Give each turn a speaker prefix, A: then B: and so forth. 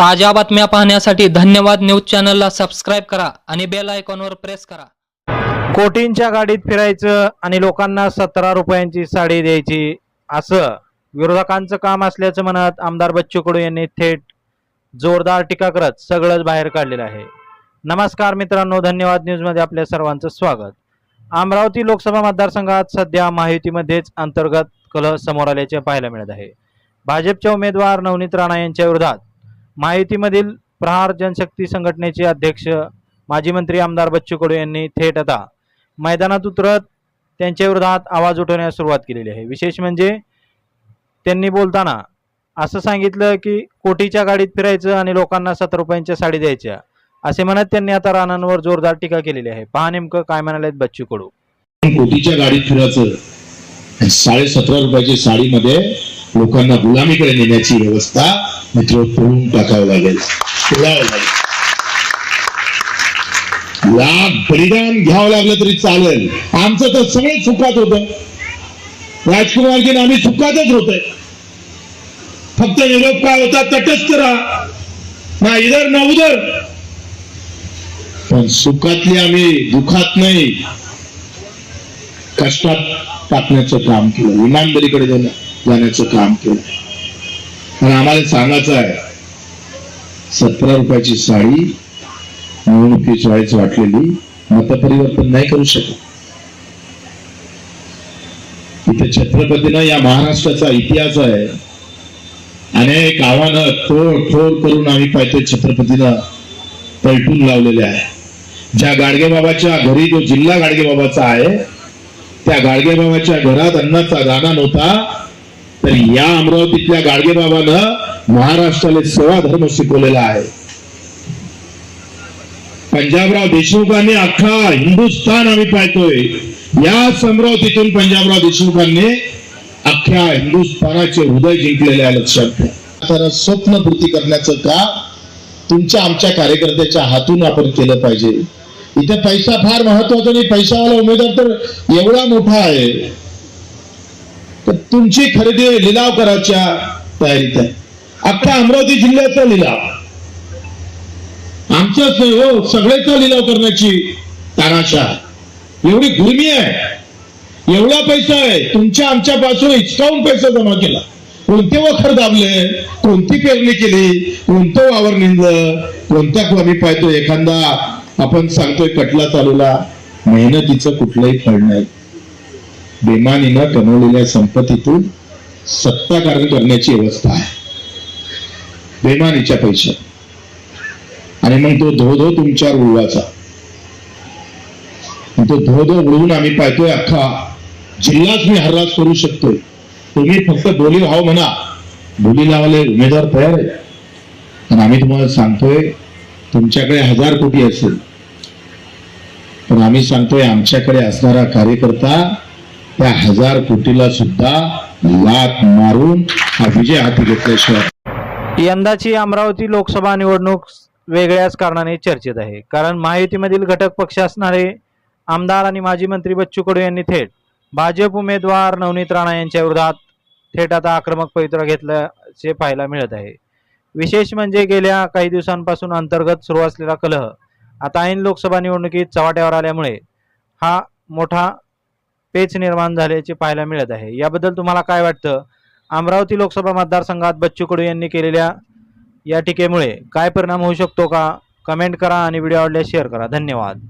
A: ताज्या बातम्या पाहण्यासाठी धन्यवाद न्यूज चॅनलला सबस्क्राईब करा आणि बेल आयकॉनवर प्रेस करा.
B: कोटींच्या गाडीत फिरायचं आणि लोकांना सतरा रुपयांची साडी द्यायची असं विरोधकांचं काम असल्याचं म्हणत आमदार बच्चू कडू यांनी थेट जोरदार टीका करत सगळंच बाहेर काढलेलं आहे. नमस्कार मित्रांनो धन्यवाद न्यूजमध्ये आपल्या सर्वांचं स्वागत. अमरावती लोकसभा मतदारसंघात सध्या महायुतीमध्येच अंतर्गत कलह समोर आल्याचे पाहायला मिळत आहे. भाजपचे उमेदवार नवनीत राणा यांच्या विरोधात माहितीमधील प्रहार जनशक्ती संघटनेचे अध्यक्ष माजी मंत्री आमदार बच्चू कडू यांनी थेट आता मैदानात उतरत त्यांच्या विरोधात आवाज उठवण्यास सुरुवात केलेली आहे. विशेष म्हणजे त्यांनी बोलताना असं सांगितलं की कोटीच्या गाडीत फिरायचं आणि लोकांना सतरा रुपयांच्या साडी द्यायच्या असे म्हणत त्यांनी आता राणांवर जोरदार टीका केलेली आहे. पहा नेमकं काय म्हणालेत बच्चू कडू.
C: कोटीच्या गाडीत फिरायचं? साडे सतरा रुपयाची साडीमध्ये लोकांना गुलामीकडे नेण्याची व्यवस्था मित्र तोडून टाकावं लागेल. तोडावं लागेल. या बलिदान घ्यावं लागलं तरी चालेल. आमचं तर सगळं चुकात होत. राजकुमारजी आम्ही चुकातच होतोय फक्त निरोप काय होता? तटस्थ राहा. ना इधर ना उधर. पण सुखातली आम्ही दुखात नाही. कष्टात टाकण्याचं काम केलं. इमानदारीकडे जाण्या- जाण्याचं काम केलं. आणि आम्हाला सांगायचं आहे सतरा रुपयाची साडी निवडणुकीची वेळेस वाटलेली मतपरिवर्तन नाही करू शकत. इथे छत्रपतीनं या महाराष्ट्राचा इतिहास आहे. अनेक आव्हानं थोर थोर करून आम्ही पाहतोय छत्रपतीनं पलटून लावलेले आहे. ज्या गाडगेबाबाच्या घरी जो जिल्हा गाडगेबाबाचा आहे त्या गाडगेबाबाच्या घरात अन्नाचा दाना नव्हता. तर या अमरावतीतल्या गाडगे बाबानं महाराष्ट्राला सेवा धर्म शिकवलेला आहे. पंजाबराव देशमुखांनी अख्खा हिंदुस्थान आम्ही पाहतोय. या अमरावतीतून पंजाबराव देशमुखांनी अख्ख्या हिंदुस्थानाचे हृदय जिंकलेले आहे लक्षात घ्या. तर स्वप्नपूर्ती करण्याचं का तुमच्या आमच्या कार्यकर्त्याच्या हातून आपण केलं पाहिजे. इथे पैसा फार महत्त्वाचा नाही. पैशावाला उमेदवार तर एवढा मोठा आहे. तुमची खरेदी लिलाव करायच्या तयारीत आहे. अख्खा अमरावती जिल्ह्याचा लिलाव. आमच्याच नाही हो सगळ्याचा लिलाव करण्याची ताराशा एवढी गुरमी आहे. एवढा पैसा आहे. तुमच्या आमच्या पासून इचकावून पैसा जमा केला. कोणते वखर दाबले कोणती पेरणी केली कोणतं वावर निंदलं कोणत्या कमी पाहतो एखादा आपण सांगतोय कटला चालूला मेहनतीचं कुठलंही फळ नाही. बेमानीनं कमवलेल्या संपत्तीतून सत्ताकारण करण्याची व्यवस्था आहे. बेमानीच्या पैशात. आणि मग तो धो धो तुमच्यावर उडवायचा. तो धो धो उडवून आम्ही पाहतोय अख्खा जिल्हाच मी हर्रास करू शकतोय. तुम्ही फक्त बोली व्हाव म्हणा. बोली लावले उमेदवार तयार आहे आणि आम्ही तुम्हाला सांगतोय तुमच्याकडे हजार कोटी असेल. पण आम्ही सांगतोय आमच्याकडे असणारा कार्यकर्ता त्या हजार कोटीला सुद्धा लात मारून हा विजय हाती घेतल्याशिवाय
B: यंदाची अमरावती लोकसभा निवडणूक वेगळ्याच कारणाने चर्चेत आहे. कारण महायुतीमधील घटक पक्ष असणारे आमदार आणि माजी मंत्री बच्चू कडू यांनी थेट भाजप उमेदवार नवनीत राणा यांच्या विरोधात थेट आता आक्रमक पवित्रा घेतल्याचे पाहायला मिळत आहे. विशेष म्हणजे गेल्या काही दिवसांपासून अंतर्गत सुरू असलेला कलह आता ऐन लोकसभा निवडणुकीत चव्हाट्यावर आल्यामुळे हा मोठा पेच निर्माण झाल्याचे पाहायला मिळत आहे. याबद्दल तुम्हाला काय वाटतं? अमरावती लोकसभा मतदारसंघात बच्चू कडू यांनी केलेल्या या टीकेमुळे काय परिणाम होऊ शकतो का? कमेंट करा आणि व्हिडिओ आवडल्यास शेअर करा. धन्यवाद.